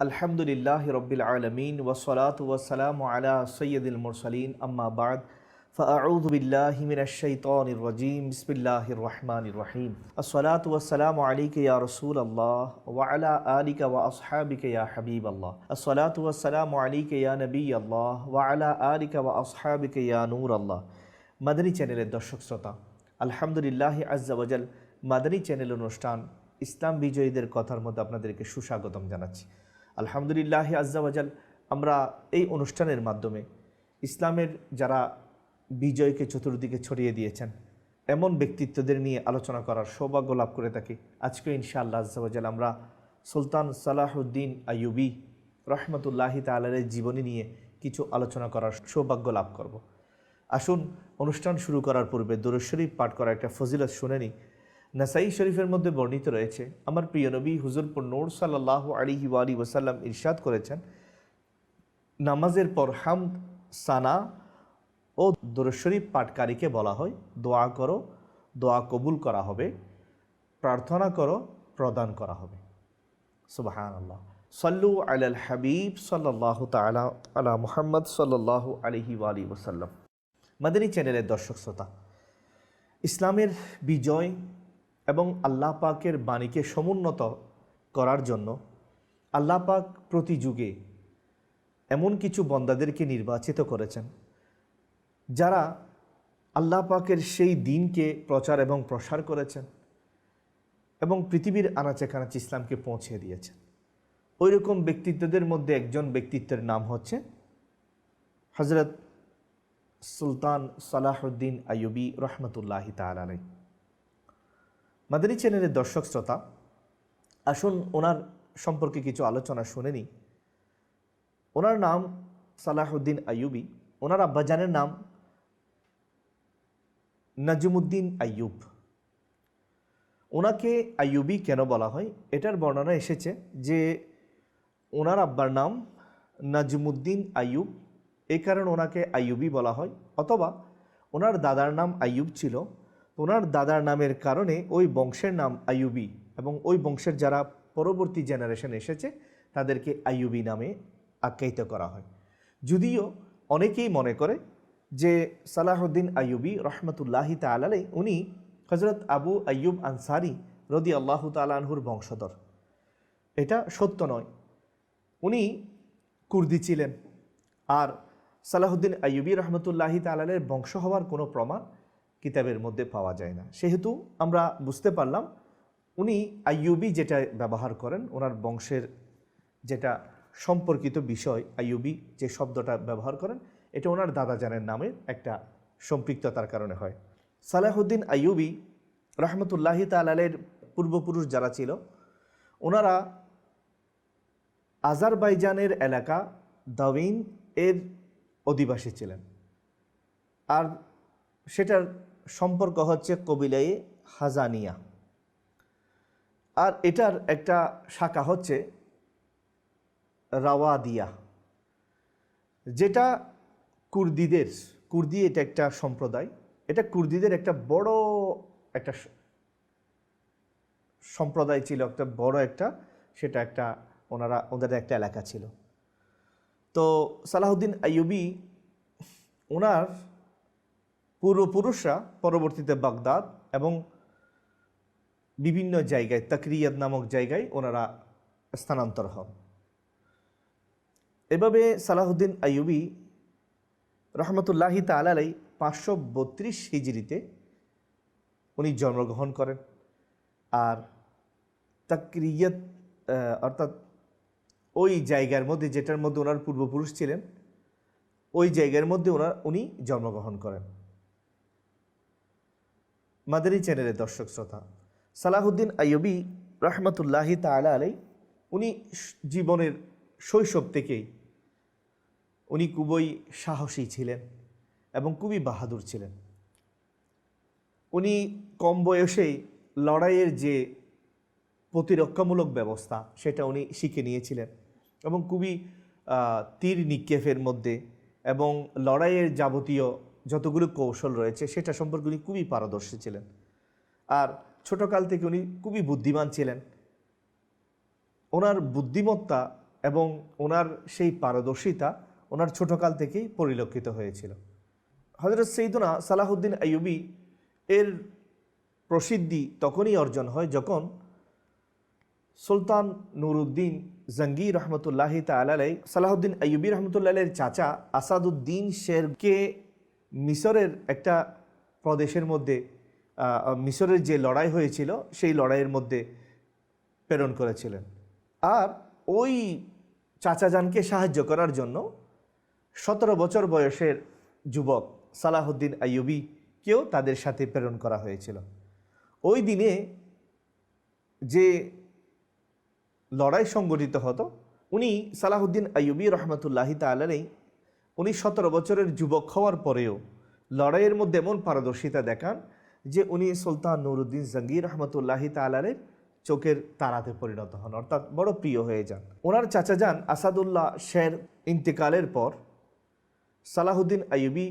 আলহামদুলিল্লাহ রবিল আলমিন ওসলাত ওসালাম আলা সৈয়দুল মুরসালিন আম্মা বাদ فأعوذ بالله من الشيطان الرجيم بسم الله الرحمن الرحيم الصلاة والسلام عليك يا رسول الله وعلى آلك وأصحابك يا حبيب الله الصلاة والسلام عليك يا نبي الله وعلى آلك وأصحابك يا نور الله মাদানী চ্যানেলের দর্শক শ্রোতা আলহামদুলিল্লাহ আজ্জাওয়াজাল মাদানী চ্যানেল অনুষ্ঠান ইসলাম বিজয়ীদের কথার মধ্যে আপনাদেরকে সুস্বাগতম জানাচ্ছি আলহামদুলিল্লাহ আজ্জাওয়াজাল আমরা এই অনুষ্ঠানের মাধ্যমে ইসলামের যারা বিজয়কে চতুর্দিকে ছড়িয়ে দিয়েছেন, এমন ব্যক্তিত্বদের নিয়ে আলোচনা করার সৌভাগ্য লাভ করে থাকি। আজকে ইনশাআল্লাহ আজ্জাওয়াজাল আমরা সুলতান সালাহুদ্দিন আইয়ুবি রহমতুল্লাহি তালের জীবনী নিয়ে কিছু আলোচনা করার সৌভাগ্য লাভ করব। আসুন, অনুষ্ঠান শুরু করার পূর্বে দুরুদ পাঠ করা একটা ফজিলত শুনে নিই। নাসাই শরীফের মধ্যে বর্ণিত রয়েছে, আমার প্রিয় নবী হুজুরপুর নূর সাল্লাহ আলিহি ওয়ালি ওসাল্লাম ইরশাদ করেছেন, নামাজের পর হামদ, সানা ও দুরুদ পাটকারীকে বলা হয়, দোয়া করো, দোয়া কবুল করা হবে, প্রার্থনা করো, প্রদান করা হবে। সুবাহান আল্লাহ সাল্লু আলাল হাবিব সাল্লাহ তালা আলা মুহাম্মদ সাল্লাহ আলিহি ওয়ালি ওসাল্লাম মাদানী চ্যানেলের দর্শক শ্রোতা, ইসলামের বিজয় এবং আল্লাহ পাকের বাণীকে সমুন্নত করার জন্য আল্লাহ পাক প্রতি যুগে এমন কিছু বন্দাদেরকে নির্বাচিত করেছেন, যারা আল্লাহ পাকের সেই দিনকে প্রচার এবং প্রসার করেছেন এবং পৃথিবীর আনাচে কানাচে ইসলামকে পৌঁছে দিয়েছেন। ওই রকম ব্যক্তিত্বদের মধ্যে একজন ব্যক্তিত্বের নাম হচ্ছে হজরত সুলতান সালাহুদ্দিন আইয়ুবি রহমতুল্লাহি তালাই মাদানী চ্যানেলের দর্শক শ্রোতা, আসুন ওনার সম্পর্কে কিছু আলোচনা শুনে নিই। ওনার নাম সালাহুদ্দিন আইয়ুবি। ওনার আব্বাজানের নাম নাজমুদ্দিন আইয়ুব। ওনাকে আইয়ুবি কেন বলা হয়? এটার বর্ণনা এসেছে যে ওনার আব্বার নাম নাজমুদ্দিন আইয়ুব। এই কারণে ওনাকে আইয়ুবি বলা হয়। অথবা ওনার দাদার নাম আইয়ুব ছিল। ওনার দাদার নামের কারণে ওই বংশের নাম আইয়ুবি এবং ওই বংশের যারা পরবর্তী জেনারেশন এসেছে, তাদেরকে আইয়ুবি নামে আখ্যায়িত করা হয়। যদিও অনেকেই মনে করে যে সালাহুদ্দিন আইয়ুবি রহমতুল্লাহি তালাই উনি হজরত আবু আইয়ুব আনসারি রদি আল্লাহ তালানহুর বংশধর। এটা সত্য নয়। উনি কুর্দি ছিলেন। আর সালাহুদ্দিন আইয়ুবি রহমতুল্লাহি তালালের বংশ হওয়ার কোনো প্রমাণ কিতাবের মধ্যে পাওয়া যায় না। সেহেতু আমরা বুঝতে পারলাম, উনি আইয়ুবি যেটা ব্যবহার করেন, ওনার বংশের যেটা সম্পর্কিত বিষয়, আইয়ুবি যে শব্দটা ব্যবহার করেন, এটা ওনার দাদা জানের নামের একটা সম্পৃক্ততার কারণে হয়। সালাহুদ্দিন আইয়ুবি রহমতুল্লাহি তালালের পূর্বপুরুষ যারা ছিল, ওনারা আজারবাইজানের এলাকা দাউইন এর অধিবাসী ছিলেন। আর সেটার সম্পর্ক হচ্ছে কবিলায়ে হাজানিয়া। আর এটার একটা শাখা হচ্ছে রাওয়াদিয়া, যেটা কুর্দিদের, কুর্দি এটা একটা সম্প্রদায়। এটা কুর্দিদের একটা বড় একটা সম্প্রদায় ছিল, একটা বড় একটা, সেটা একটা ওনারা, ওদের একটা এলাকা ছিল। তো সালাহুদ্দিন আইয়ুবি, ওনার পূর্বপুরুষরা পরবর্তীতে বাগদাদ এবং বিভিন্ন জায়গায় তাকরিয়াদ নামক জায়গায় ওনারা স্থানান্তর হন। এভাবে সালাহুদ্দিন আইয়ুবি রহমতুল্লাহি তালাই পাঁচশো বত্রিশ হিজড়িতে উনি জন্মগ্রহণ করেন। আর তাকরিয়ত অর্থাৎ ওই জায়গার মধ্যে যেটার মধ্যে ওনার পূর্বপুরুষ ছিলেন, ওই জায়গার মধ্যে ওনার, উনি জন্মগ্রহণ করেন। মাদারি চ্যানেলের দর্শক শ্রোতা। সালাহুদ্দিন আইয়ুবি রহমতুল্লাহি তালা আলাই উনি জীবনের শৈশব থেকেই উনি খুবই সাহসী ছিলেন এবং খুবই বাহাদুর ছিলেন। উনি কম বয়সেই লড়াইয়ের যে প্রতিরক্ষামূলক ব্যবস্থা, সেটা উনি শিখে নিয়েছিলেন এবং খুবই তীর নিক্ষেপের মধ্যে এবং লড়াইয়ের যাবতীয় যতগুলো কৌশল রয়েছে, সেটা সম্পর্কে উনি খুবই পারদর্শী ছিলেন। আর ছোটকাল থেকে উনি খুবই বুদ্ধিমান ছিলেন। ওনার বুদ্ধিমত্তা এবং ওনার সেই পারদর্শিতা ওনার ছোটকাল থেকেই পরিলক্ষিত হয়েছিল। হজরত সৈদুনা সালাহুদ্দিন আইয়ুবি এর প্রসিদ্ধি তখনই অর্জন হয় যখন সুলতান নুরুদ্দিন জঙ্গি রহমতুল্লাহ তালাই সালাহুদ্দিন আইয়ুবি রহমতুল্লাহের চাচা আসাদুদ্দিন শেরকে মিশরের একটা প্রদেশের মধ্যে মিশরের যে লড়াই হয়েছিল, সেই লড়াইয়ের মধ্যে প্রেরণ করেছিলেন। আর ওই চাচাজানকে সাহায্য করার জন্য সতেরো বছর বয়সের যুবক সালাহুদ্দিন আইয়ুবীকেও তাদের সাথে প্রেরণ করা হয়েছিল। ওই দিনে যে লড়াই সংগঠিত হতো, উনি সালাহুদ্দিন আইয়ুবী রহমতুল্লাহি তালাই উনি সতেরো বছরের যুবক হওয়ার পরেও লড়াইয়ের মধ্যে এমন পারদর্শিতা দেখান যে উনি সুলতান নুরুদ্দিন জঙ্গির রহমতুল্লাহি তালারের চোখের তারাতে পরিণত হন, অর্থাৎ বড় প্রিয় হয়ে যান। ওনার চাচা যান আসাদুল্লাহ শের ইন্তেকালের পর সালাহুদ্দিন আইয়ুবী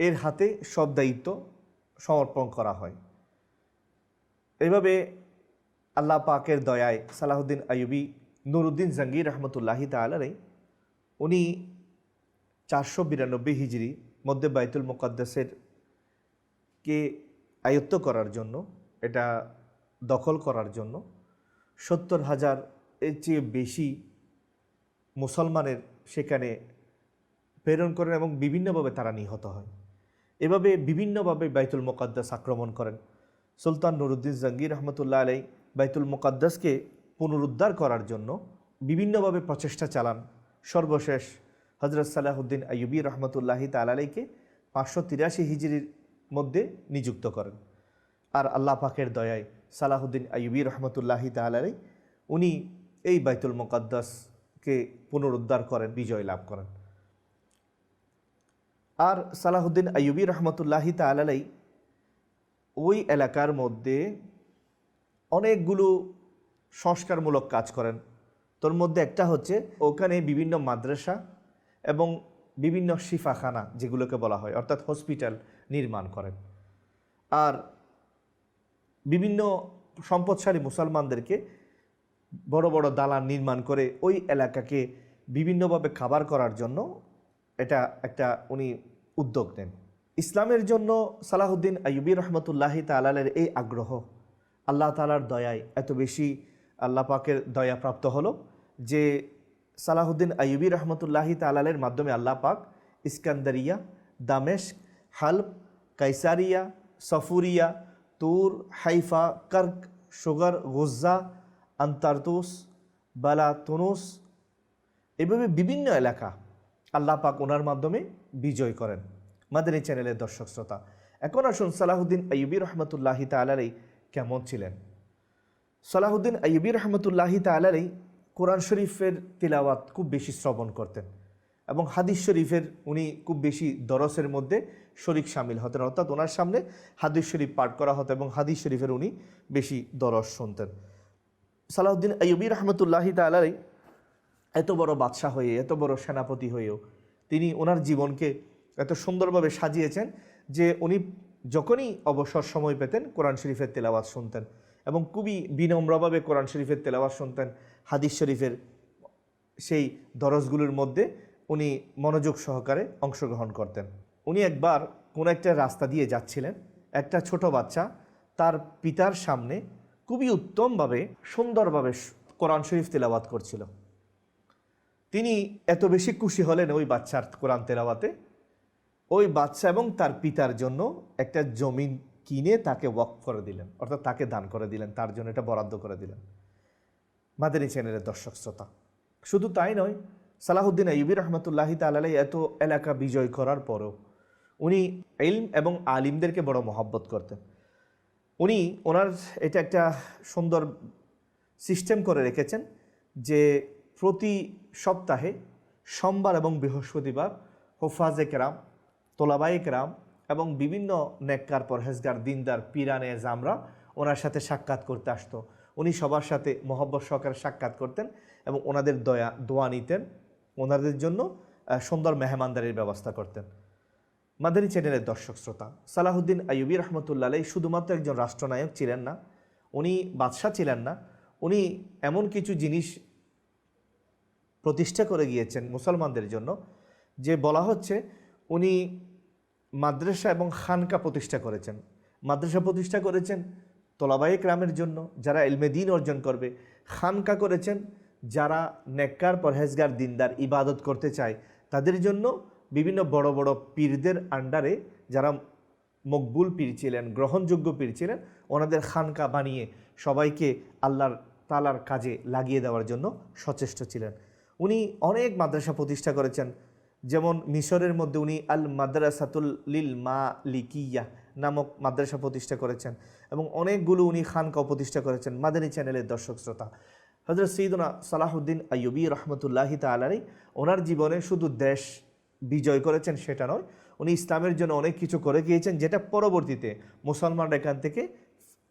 এর হাতে সব দায়িত্ব সমর্পণ করা হয়। এভাবে আল্লাহ পাকের দয়ায় সালাহুদ্দিন আইয়ুবী নুরুদ্দিন জঙ্গির রহমতুল্লাহি তালাই উনি চারশো বিরানব্বই হিজড়ি মধ্যে বাইতুল মুকাদ্দাসের কে আয়ত্ত করার জন্য, এটা দখল করার জন্য সত্তর হাজার এর চেয়ে বেশি মুসলমানের সেখানে প্রেরণ করেন এবং বিভিন্নভাবে তারা নিহত হয়। এভাবে বিভিন্নভাবে বাইতুল মোকাদ্দাস আক্রমণ করেন। সুলতান নুরুদ্দিন জঙ্গির রহমতুল্লাহ আলাই বাইতুল মোকাদ্দাসকে পুনরুদ্ধার করার জন্য বিভিন্নভাবে প্রচেষ্টা চালান। সর্বশেষ হজরত সালাহুদ্দিন আইয়ুবী রহমতুল্লাহি তালালাইকে পাঁচশো তিরাশি হিজড়ির মধ্যে নিযুক্ত করেন। আর আল্লাহ পাকের দয়ায় সালাহুদ্দিন আইয়ুবী রহমতুল্লাহি তালাই উনি এই বাইতুল মোকাদ্দাসকে পুনরুদ্ধার করেন, বিজয় লাভ করেন। আর সালাহুদ্দিন আইয়ুবী রহমতুল্লাহি তালাই ওই এলাকার মধ্যে অনেকগুলো সংস্কারমূলক কাজ করেন। তোর মধ্যে একটা হচ্ছে ওখানে বিভিন্ন মাদ্রাসা এবং বিভিন্ন শিফাখানা যেগুলোকে বলা হয়, অর্থাৎ হসপিটাল নির্মাণ করেন। আর বিভিন্ন সম্পদশালী মুসলমানদেরকে বড় বড় দালান নির্মাণ করে ওই এলাকাকে বিভিন্নভাবে খাবার করার জন্য এটা একটা উনি উদ্যোগ নেন। ইসলামের জন্য সালাহুদ্দিন আইয়ুবী রহমতুল্লাহি তালালের এই আগ্রহ আল্লাহ তালার দয়ায় এত বেশি আল্লাহ পাকের দয়া প্রাপ্ত হলো যে সালাহুদ্দিন আইয়ুবী রহমতুল্লাহি তালালের মাধ্যমে আল্লাহ পাক ইস্কান্দারিয়া দামেশ হালব, কাইসারিয়া, সফুরিয়া, তুর, হাইফা, কর্ক, সুগার, গোজ্জা, আন্তারতুস বালা তুনুস এভাবে বিভিন্ন এলাকা আল্লাহ পাক ওনার মাধ্যমে বিজয় করেন। মাদানী চ্যানেলের দর্শক শ্রোতা, এখন আসুন সালাহুদ্দিন আইয়ুবী রহমতুল্লাহি তালারাই কেমন ছিলেন? সালাহুদ্দিন আইয়ুবী রহমতুল্লাহি তালারাই কোরআন শরীফের তিলাওয়াত খুব বেশি শ্রবণ করতেন এবং হাদিস শরীফের উনি খুব বেশি দরসের মধ্যে শরিক সামিল হতেন। অর্থাৎ ওনার সামনে হাদিস শরীফ পাঠ করা হতো এবং হাদিস শরীফের উনি বেশি দরস শুনতেন। সালাহুদ্দিন আইয়ুবী রহমতুল্লাহি তালারাই এত বড় বাদশাহ হয়ে, এত বড় সেনাপতি হয়েও তিনি ওনার জীবনকে এত সুন্দরভাবে সাজিয়েছেন যে উনি যখনই অবসর সময় পেতেন কোরআন শরীফের তেলাওয়াত শুনতেন এবং খুবই বিনম্রভাবে কোরআন শরীফের তেলাওয়াত শুনতেন। হাদিস শরীফের সেই দরজগুলোর মধ্যে উনি মনোযোগ সহকারে অংশগ্রহণ করতেন। উনি একবার কোনো একটা রাস্তা দিয়ে যাচ্ছিলেন, একটা ছোট বাচ্চা তার পিতার সামনে খুবই উত্তমভাবে, সুন্দরভাবে কোরআন শরীফ তেলাওয়াত করছিল। তিনি এত বেশি খুশি হলেন ওই বাচ্চার কোরআন তেলাওয়াতে। ওই বাচ্চা এবং তার পিতার জন্য একটা জমিন কিনে তাকে ওয়াক করে দিলেন, অর্থাৎ তাকে দান করে দিলেন, তার জন্য এটা বরাদ্দ করে দিলেন। মাদানী চ্যানেলের দর্শক শ্রোতা। শুধু তাই নয়, সালাহুদ্দিন আইবি রহমতুল্লাহি তালাই এত এলাকা বিজয় করার পরও উনি ইলম এবং আলিমদেরকে বড় মহব্বত করতেন। উনি ওনার এটা একটা সুন্দর সিস্টেম করে রেখেছেন যে প্রতি সপ্তাহে সোমবার এবং বৃহস্পতিবার হোফাজে কেরাম তোলাবাই কেরাম এবং বিভিন্ন নেককার পরহেজগার, দিনদার, পিরানে জামরা ওনার সাথে সাক্ষাৎ করতে আসতো। উনি সবার সাথে মহব্বত সহকারে সাক্ষাৎ করতেন এবং ওনাদের দয়া, দোয়া নিতেন। ওনাদের জন্য সুন্দর মেহমানদারির ব্যবস্থা করতেন। মাদারি চ্যানেলের দর্শক শ্রোতা, সালাহুদ্দিন আইয়ুবী রহমতুল্লাহ শুধুমাত্র একজন রাষ্ট্রনায়ক ছিলেন না, উনি বাদশাহ ছিলেন না, উনি এমন কিছু জিনিস প্রতিষ্ঠা করে গিয়েছেন মুসলমানদের জন্য, যে বলা হচ্ছে উনি মাদ্রাসা এবং খানকা প্রতিষ্ঠা করেছেন। মাদ্রাসা প্রতিষ্ঠা করেছেন তোলাবাইক রামের জন্য যারা এলমেদিন অর্জন করবে, খানকা করেছেন যারা নেককার, পরহেজগার, দিনদার ইবাদত করতে চায়। তাদের জন্য বিভিন্ন বড় বড় পীরদের আন্ডারে যারা মকবুল পীর ছিলেন, গ্রহণযোগ্য পীর ছিলেন, ওনাদের খানকা বানিয়ে সবাইকে আল্লাহর তালার কাজে লাগিয়ে দেওয়ার জন্য সচেষ্ট ছিলেন। উনি অনেক মাদ্রাসা প্রতিষ্ঠা করেছেন। যেমন মিশরের মধ্যে উনি আল মাদ্রাসাতুল লিল মা লিকিয়া নামক মাদ্রাসা প্রতিষ্ঠা করেছেন এবং অনেকগুলো উনি খানকাও প্রতিষ্ঠা করেছেন মাদানী চ্যানেলের দর্শক শ্রোতা। হজরত সঈদুনা সালাহুদ্দিন আইয়ুবী রহমতুল্লাহি তালারি ওনার জীবনে শুধু দেশ বিজয় করেছেন সেটা নয়, উনি ইসলামের জন্য অনেক কিছু করে গিয়েছেন যেটা পরবর্তীতে মুসলমানরা এখান থেকে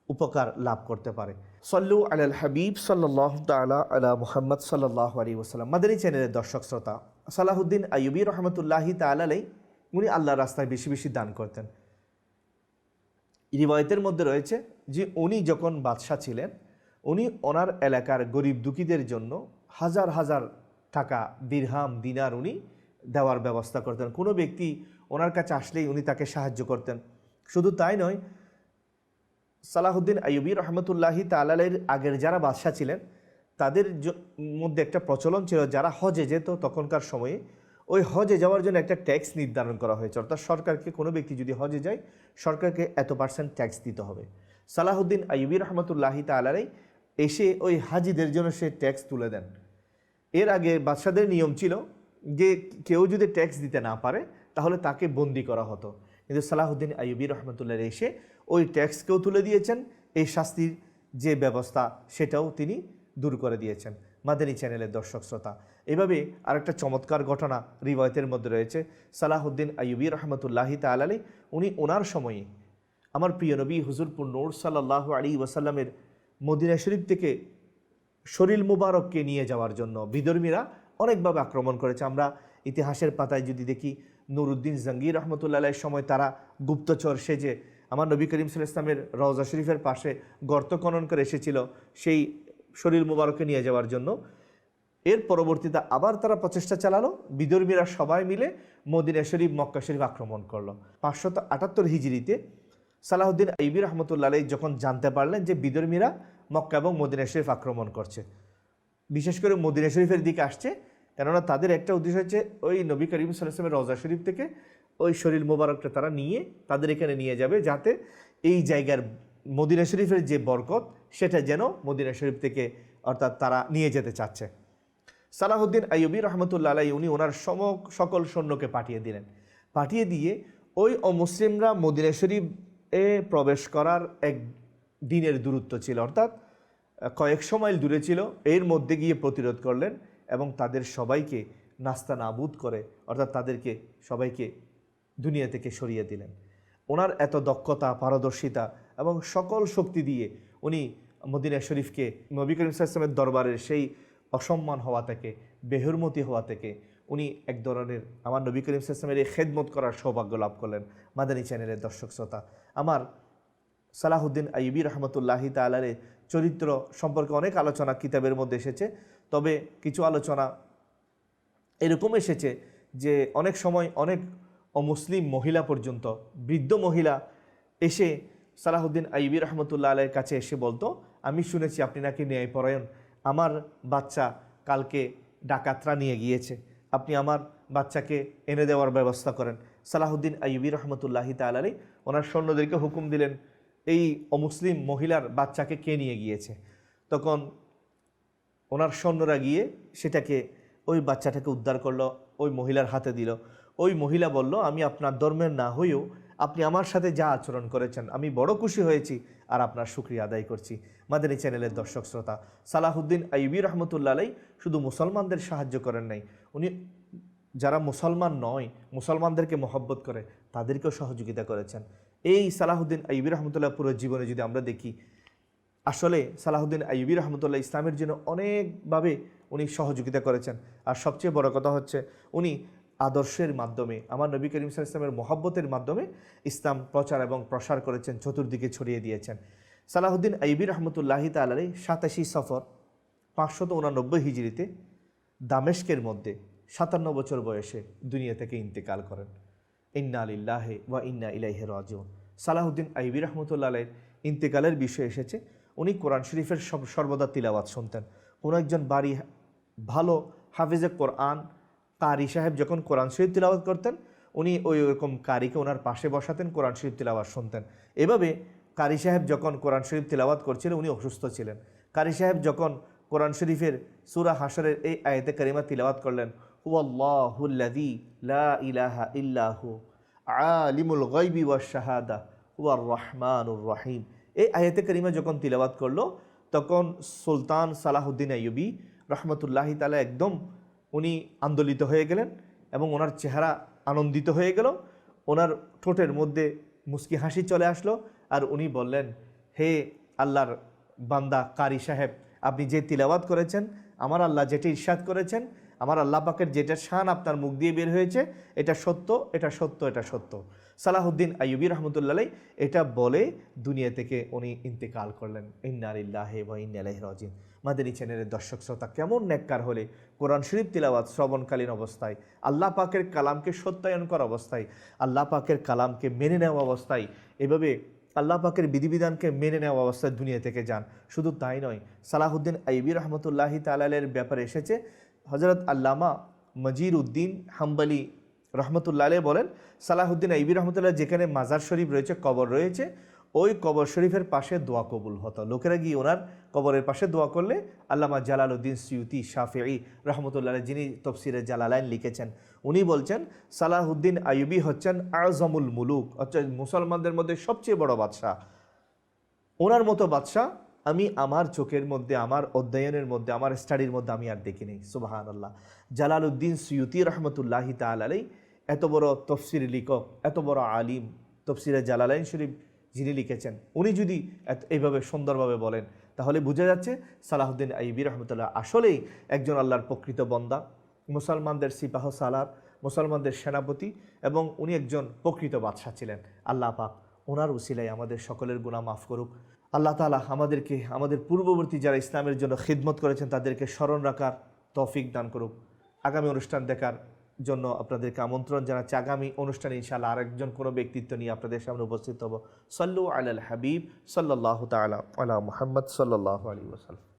উপকার লাভ করতে পারে। সল্লু আল হাবিব সাল্লাহ তালা আলা মুহাম্মদ সাল্লাহ আলী ওসালাম মাদানী চ্যানেলের দর্শক শ্রোতা। সালাহুদ্দিন আইয়ুবী রহমতুল্লাহি তালাই উনি আল্লাহর রাস্তায় বেশি বেশি দান করতেন। রিবায়তের মধ্যে রয়েছে যে উনি যখন বাদশাহ ছিলেন, উনি ওনার এলাকার গরিব দুঃখীদের জন্য হাজার হাজার টাকা দিরহাম, দিনার উনি দেওয়ার ব্যবস্থা করতেন। কোনো ব্যক্তি ওনার কাছে আসলেই উনি তাকে সাহায্য করতেন। শুধু তাই নয়, সালাহুদ্দিন আইয়ুবী রহমতুল্লাহি তালের আগের যারা বাদশাহ ছিলেন তাদের মধ্যে একটা প্রচলন ছিল যারা হজে যেত তখনকার সময়ে। ওই হজে যাওয়ার জন্য একটা ট্যাক্স নির্ধারণ করা হয়েছে। অর্থাৎ সরকারকে, কোনো ব্যক্তি যদি হজে যায়, সরকারকে এত পার্সেন্ট ট্যাক্স দিতে হবে। সালাহুদ্দিন আইয়ুবী রহমতুল্লাহি তালাই এসে ওই হাজিদের জন্য সে ট্যাক্স তুলে দেন। এর আগে বাদশাদের নিয়ম ছিল যে, কেউ যদি ট্যাক্স দিতে না পারে, তাহলে তাকে বন্দি করা হতো। কিন্তু সালাহুদ্দিন আইয়ুবী রহমতুল্লাহ এসে ওই ট্যাক্সকেও তুলে দিয়েছেন। এই শাস্তির যে ব্যবস্থা, সেটাও তিনি দূর করে দিয়েছেন মাদানী চ্যানেলের দর্শক শ্রোতা। এভাবে আরেকটা চমৎকার ঘটনা রিবায়তের মধ্যে রয়েছে। সালাহুদ্দিন আইয়ুবী রহমতুল্লাহি তালালি উনি ওনার সময়ে আমার প্রিয় নবী হুজুরপুর নূর সাল্লাহ আলী ওয়াসাল্লামের মদিনা শরীফ থেকে শরীর মুবারককে নিয়ে যাওয়ার জন্য বিধর্মীরা অনেকভাবে আক্রমণ করেছে। আমরা ইতিহাসের পাতায় যদি দেখি, নুরুদ্দিন জাঙ্গির রহমতুল্লাহের সময় তারা গুপ্তচর সেজে আমার নবী করিম সাল ইসলামের রওজা শরীফের পাশে গর্ত খনন করে এসেছিল। সেই শরীর মুবারককে নিয়ে যাওয়ার জন্য। এর পরবর্তীতে আবার তারা প্রচেষ্টা চালালো। বিদর্মীরা সবাই মিলে মদিনা শরীফ, মক্কা শরীফ আক্রমণ করল। পাঁচশত আটাত্তর হিজড়িতে সালাহুদ্দিন আইবি রহমতুল্লাহ যখন জানতে পারলেন যে বিদর্মীরা মক্কা এবং মদিনা শরীফ আক্রমণ করছে, বিশেষ করে মদিনা শরীফের দিকে আসছে, কেননা তাদের একটা উদ্দেশ্য হচ্ছে ওই নবী করিম সাল্লামের রওজা শরীফ থেকে ওই শরীর মোবারকটা তারা নিয়ে, তাদের এখানে নিয়ে যাবে, যাতে এই জায়গার মদিনা শরীফের যে বরকত সেটা যেন মদিনা শরীফ থেকে অর্থাৎ তারা নিয়ে যেতে চাচ্ছে। সালাহুদ্দিন আইয়ুবী রহমতুল্লা আলাই উনি ওনার সম, সকল সৈন্যকে পাঠিয়ে দিলেন। পাঠিয়ে দিয়ে ওই অমুসলিমরা মদিনা শরীফ এ প্রবেশ করার এক দিনের দূরত্ব ছিল। অর্থাৎ কয়েকশো মাইল দূরে ছিল। এর মধ্যে গিয়ে প্রতিরোধ করলেন এবং তাদের সবাইকে নাস্তা নাবুদ করে, অর্থাৎ তাদেরকে সবাইকে দুনিয়া থেকে সরিয়ে দিলেন। ওনার এত দক্ষতা, পারদর্শিতা এবং সকল শক্তি দিয়ে উনি মদিনা শরীফকে নবী করিম সাল্লামের দরবারের সেই অসম্মান হওয়া থেকে, বেহরমতি হওয়া থেকে উনি এক ধরনের আমার নবী করিম সাল্লামের এই খেদমত করার সৌভাগ্য লাভ করলেন মাদানী চ্যানেলের দর্শক শ্রোতা। আমার সালাহুদ্দিন আইবি রহমতুল্লাহি তালারে চরিত্র সম্পর্কে অনেক আলোচনা কিতাবের মধ্যে এসেছে, তবে কিছু আলোচনা এরকম এসেছে যে অনেক সময় অনেক অমুসলিম মহিলা পর্যন্ত, বৃদ্ধ মহিলা এসে সালাহুদ্দিন আইবি রহমতুল্লাহ আলের কাছে এসে বলতো আমি শুনেছি আপনি নাকি ন্যায়পরায়ণ। আমার বাচ্চা কালকে ডাকাতরা নিয়ে গিয়েছে। আপনি আমার বাচ্চাকে এনে দেওয়ার ব্যবস্থা করেন। সালাহুদ্দিন আইবি রহমতুল্লাহি তালালি ওনার সৈন্যদেরকে হুকুম দিলেন, এই অমুসলিম মহিলার বাচ্চাকে কে নিয়ে গিয়েছে? তখন ওনার সৈন্যরা গিয়ে সেটাকে, ওই বাচ্চাটাকে উদ্ধার করল, ওই মহিলার হাতে দিল। ওই মহিলা বলল, আমি আপনার ধর্মের না হয়েও আপনি আমার সাথে যা আচরণ করেছেন, আমি বড় খুশি হয়েছি আর আপনার সুক্রিয়া আদায় করছি। মাদানী চ্যানেলের দর্শক শ্রোতা, সালাহুদ্দিন আইবি রহমতুল্লা আলাই শুধু মুসলমানদের সাহায্য করেন নাই। উনি যারা মুসলমান নয়, মুসলমানদেরকে মহব্বত করে, তাদেরকেও সহযোগিতা করেছেন। এই সালাহুদ্দিন আইবি রহমতুল্লাহ পুরো জীবনে যদি আমরা দেখি, আসলে সালাহুদ্দিন আইবি রহমতুল্লাহ ইসলামের জন্য অনেকভাবে উনি সহযোগিতা করেছেন। আর সবচেয়ে বড় কথা হচ্ছে, উনি আদর্শের মাধ্যমে, আমার নবী করিম ইসলামের মহাব্বতের মাধ্যমে ইসলাম প্রচার এবং প্রসার করেছেন, চতুর্দিকে ছড়িয়ে দিয়েছেন। সালাহুদ্দিন আইবি রহমতুল্লাহি তালারি সাতাশি সফর পাঁচশত উনানব্বই হিজড়িতে দামেস্কের মধ্যে সাতান্ন বছর বয়সে দুনিয়া থেকে ইন্তেকাল করেন। ইন্না আলিল্লাহে ওয়া ইন্না ইলাইহে রাজিউন। সালাহুদ্দিন আইবি রহমতুল্লাহ ইন্তেকালের বিষয় এসেছে, উনি কোরআন শরীফের সব, সর্বদা তিলাওয়াত শুনতেন। কোনো একজন বাড়ি ভালো হাফিজে কোরআন কারি সাহেব যখন কোরআন শরীফ তিলাওয়াত করতেন, উনি ওই রকম কারিকে ওনার পাশে বসাতেন, কোরআন শরীফ তিলাওয়াত শুনতেন। এভাবে কারি সাহেব যখন কোরআন শরীফ তিলাওয়াত করছিলেন উনি অসুস্থ ছিলেন। কারি সাহেব যখন কোরআন শরীফের সুরা হাসরের এই আয়তে কারিমা তিলাওয়াত করলেন হুয়াল্লাহুল্লাদি লা ইলাহা ইল্লাহু আলিমুল গাইবি ওয়া শাহাদা, হুয়ার রহমানুর রহিম। এই আয়াতে করিমা যখন তিলাবাত করল, তখন সুলতান সালাহুদ্দিন আইয়ুবি রহমতুল্লাহি তালা একদম উনি আন্দোলিত হয়ে গেলেন এবং ওনার চেহারা আনন্দিত হয়ে গেল। ওনার ঠোঁটের মধ্যে মুস্কি হাসি চলে আসলো আর উনি বললেন, হে আল্লাহর বান্দা কারি সাহেব, আপনি যে তিলাবাত করেছেন, আমার আল্লাহ যেটি ইরশাদ করেছেন, আমার আল্লাহ পাকের যেটা শান আপনার মুখ দিয়ে বের হয়েছে, এটা সত্য এটা সত্য এটা সত্য। সালাহুদ্দিন আইয়ুবী রহমতুল্লাহ এটা বলে দুনিয়া থেকে উনি ইন্তেকাল করলেন। ইন্নারিল্লাহে বা ইন্নালাহ রাজিন মাদানী চ্যানেলের দর্শক শ্রোতা, কেমন নেককার হলে কোরআন শরীফ তিলাওয়াত শ্রবণকালীন অবস্থায়, আল্লাহ পাকের কালামকে সত্যায়ন করা অবস্থায়, আল্লাহ পাকের কালামকে মেনে নেওয়া অবস্থায়, এভাবে আল্লাহ পাকের বিধিবিধানকে মেনে নেওয়া অবস্থায় দুনিয়া থেকে যান। শুধু তাই নয়, সালাহুদ্দিন আইবি রহমতুল্লাহি তালের ব্যাপারে এসেছে হজরত আল্লামা মজির উদ্দিন হাম্বালি রহমতুল্লাহ বলেন, সালাহুদ্দিন আইবি রহমতুল্লাহ যেখানে মাজার শরীফ রয়েছে, কবর রয়েছে ওই কবর শরীফের পাশে দোয়া কবুল হতো। লোকেরা গিয়ে ওনার কবরের পাশে দোয়া করলে আল্লামা জালালউদ্দিন সিউতি শাফি রহমতুল্লাহ যিনি তফসিরে জালালাইন লিখেছেন, উনি বলছেন, সালাহুদ্দিন আইবি হচ্ছেন আজমুল মুলুক, অর্থাৎ মুসলমানদের মধ্যে সবচেয়ে বড় বাদশাহ। ওনার মতো বাদশাহ আমি আমার চোখের মধ্যে, আমার অধ্যয়নের মধ্যে, আমার স্টাডির মধ্যে আমি আর দেখি নেই। সুবাহান আল্লাহ জালালউদ্দিন সৈয়দি রহমতুল্লাহি তালাই এত বড় তফসির লিখক, এত বড় আলিম, তফসিরে জালালাইন শরীফ যিনি লিখেছেন, উনি যদি এইভাবে সুন্দরভাবে বলেন, তাহলে বোঝা যাচ্ছে সালাহুদ্দিন আইবি রহমতুল্লাহ আসলেই একজন আল্লাহর প্রকৃত বন্দা, মুসলমানদের সিপাহ সালার, মুসলমানদের সেনাপতি এবং উনি একজন প্রকৃত বাদশাহ ছিলেন। আল্লাহ পাক ওনার উসিলায় আমাদের সকলের গুণা মাফ করুক। আল্লাহ তালা আমাদেরকে, আমাদের পূর্ববর্তী যারা ইসলামের জন্য খিদমত করেছেন, তাদেরকে স্মরণ রাখার তৌফিক দান করুক। আগামী অনুষ্ঠান দেখার জন্য আপনাদেরকে আমন্ত্রণ জানাচ্ছি। আগামী অনুষ্ঠানে ইনশাআল্লাহ আরেকজন কোনো ব্যক্তিত্ব নিয়ে আপনাদের সামনে উপস্থিত হব। সল্লু আল হাবিব সাল্লাহ তালা আলা মোহাম্মদ সাল্লাহ আলী ওসাল্লাম